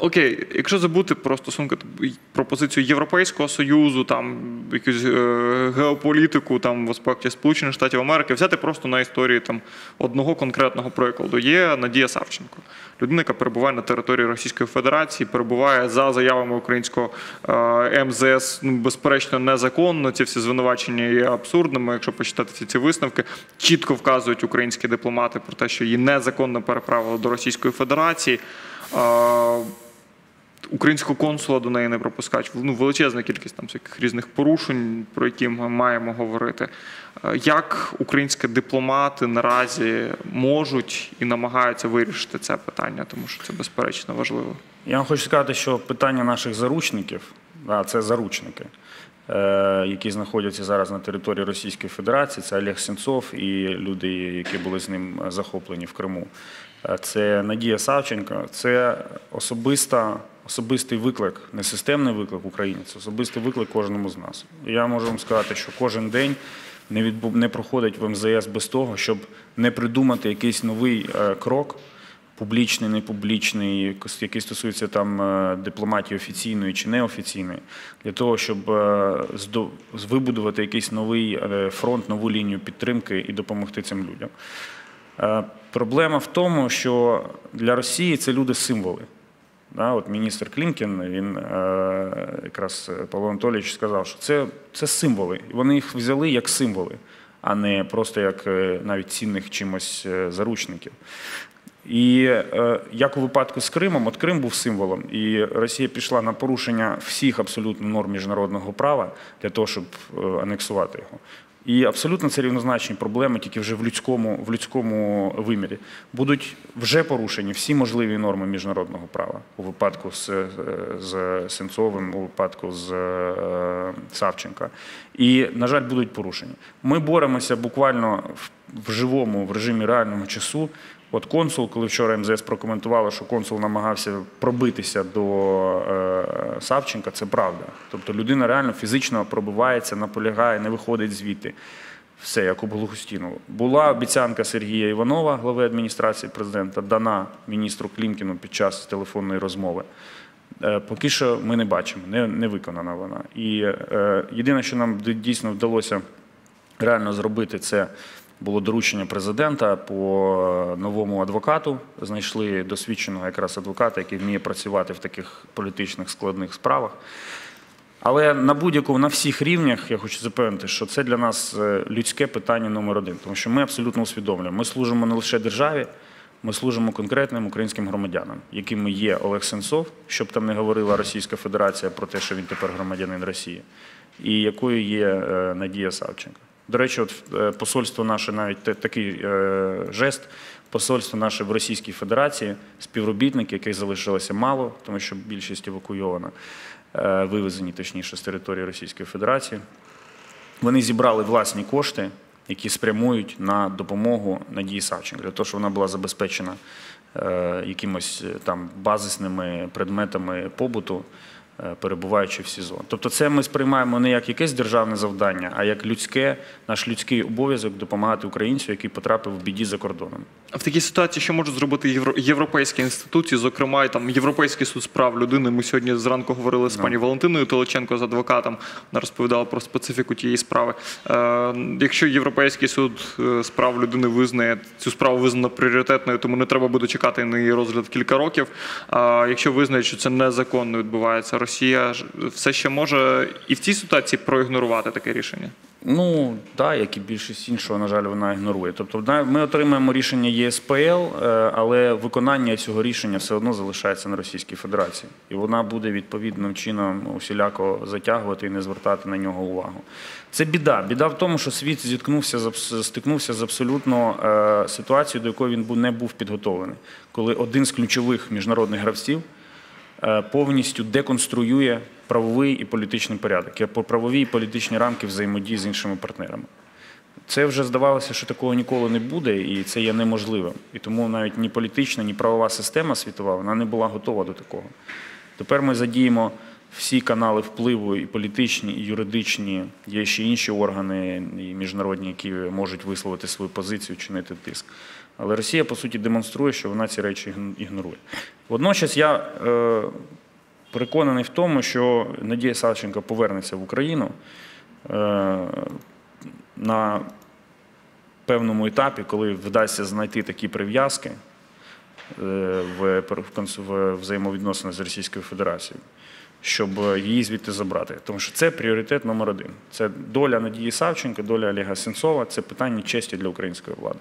Окей, якщо забути про стосунки про позицію Європейського Союзу, там якусь е, геополітику там в аспекті Сполучених Штатів Америки, взяти просто на історії там одного конкретного прикладу. Є Надія Савченко, людина, яка перебуває на території Російської Федерації, перебуває за заявами українського е, МЗС, ну, безперечно, незаконно. Ці всі звинувачення є абсурдними. Якщо почитати всі ці висновки, чітко вказують українські дипломати про те, що її незаконно переправили до Російської Федерації. Е, Українського консула до неї не пропускають. Ну, величезна кількість там всяких різних порушень, про які ми маємо говорити. Е, Як українські дипломати наразі можуть і намагаються вирішити це питання, тому що це безперечно важливо. Я вам хочу сказати, що питання наших заручників, да, це заручники, е, які знаходяться зараз на території Російської Федерації, це Олег Сенцов і люди, які були з ним захоплені в Криму. Е, Це Надія Савченко, це особиста, особистий виклик, не системний виклик України, це особистий виклик кожному з нас. Я можу вам сказати, що кожен день не, відбу... не проходить в МЗС без того, щоб не придумати якийсь новий е, крок публічний, непублічний, який стосується там е, дипломатії офіційної чи неофіційної, для того, щоб е, вибудувати якийсь новий фронт, нову лінію підтримки і допомогти цим людям. Проблема в тому, що для Росії це люди символи. Да, от міністр Клімкін, він е, якраз е, Павло Анатолійович сказав, що це, це символи. Вони їх взяли як символи, а не просто як е, навіть цінних чимось заручників. І як у випадку з Кримом, от Крим був символом, і Росія пішла на порушення всіх абсолютно норм міжнародного права для того, щоб анексувати його. І абсолютно це рівнозначні проблеми, тільки вже в людському, в людському вимірі. Будуть вже порушені всі можливі норми міжнародного права у випадку з, з Сенцовим, у випадку з е, Савченка. І, на жаль, будуть порушені. Ми боремося буквально в, в живому, в режимі реального часу. От консул, коли вчора МЗС прокоментувало, що консул намагався пробитися до е, Савченка, це правда. Тобто людина реально фізично пробивається, наполягає, не виходить звідти. Все, як у Благостіну. Була обіцянка Сергія Іванова, глави адміністрації президента, дана міністру Клімкіну під час телефонної розмови. Е, Поки що ми не бачимо, не, не виконана вона. І е, єдине, що нам дійсно вдалося реально зробити, це було доручення президента по новому адвокату. Знайшли досвідченого якраз адвоката, який вміє працювати в таких політичних складних справах. Але на будь-якому, на всіх рівнях я хочу запевнити, що це для нас е, людське питання номер один, тому що ми абсолютно усвідомлюємо. Ми служимо не лише державі, ми служимо конкретним українським громадянам, якими є Олег Сенцов, щоб там не говорила Російська Федерація про те, що він тепер громадянин Росії, і якою є е, Надія Савченко. До речі, от е, посольство наше навіть такий е, жест. Посольство наше в Російській Федерації, співробітники, яких залишилося мало, тому що більшість евакуйована, е, вивезені точніше з території Російської Федерації. Вони зібрали власні кошти, які спрямують на допомогу Надії Савченко, для того, щоб вона була забезпечена якимось там базисними предметами побуту, перебуваючи в СІЗО. Тобто, це ми сприймаємо не як якесь державне завдання, а як людське, наш людський обов'язок допомагати українцю, який потрапив в біді за кордоном. А в такій ситуації, що можуть зробити євро- європейські інституції, зокрема і там Європейський суд з прав людини. Ми сьогодні зранку говорили з пані Валентиною Толоченко з адвокатом. Вона розповідала про специфіку тієї справи. Е, якщо Європейський суд е, з прав людини визнає цю справу визнано пріоритетною, тому не треба буде чекати на її розгляд кілька років. А якщо визнають, що це незаконно відбувається, Росія все ще може і в цій ситуації проігнорувати таке рішення. Ну так, як і більшість іншого, на жаль, вона ігнорує. Тобто, ми отримаємо рішення ЄСПЛ, е, але виконання цього рішення все одно залишається на Російській Федерації, і вона буде відповідним чином усіляко затягувати і не звертати на нього увагу. Це біда. Біда в тому, що світ зіткнувся стикнувся з абсолютно е, ситуацією, до якої він не був підготовлений, коли один з ключових міжнародних гравців повністю деконструює правовий і політичний порядок, по правові і політичні рамки взаємодії з іншими партнерами. Це вже здавалося, що такого ніколи не буде, і це є неможливим. І тому навіть ні політична, ні правова система світова вона не була готова до такого. Тепер ми задіємо всі канали впливу, і політичні, і юридичні, є ще інші органи і міжнародні, які можуть висловити свою позицію, чинити тиск. Але Росія, по суті, демонструє, що вона ці речі ігнорує. Водночас я е, переконаний в тому, що Надія Савченко повернеться в Україну е, на певному етапі, коли вдасться знайти такі прив'язки е, в, взаємовідносинах з Російською Федерацією, щоб її звідти забрати. Тому що це пріоритет номер один. Це доля Надії Савченко, доля Олега Сенцова, це питання честі для української влади.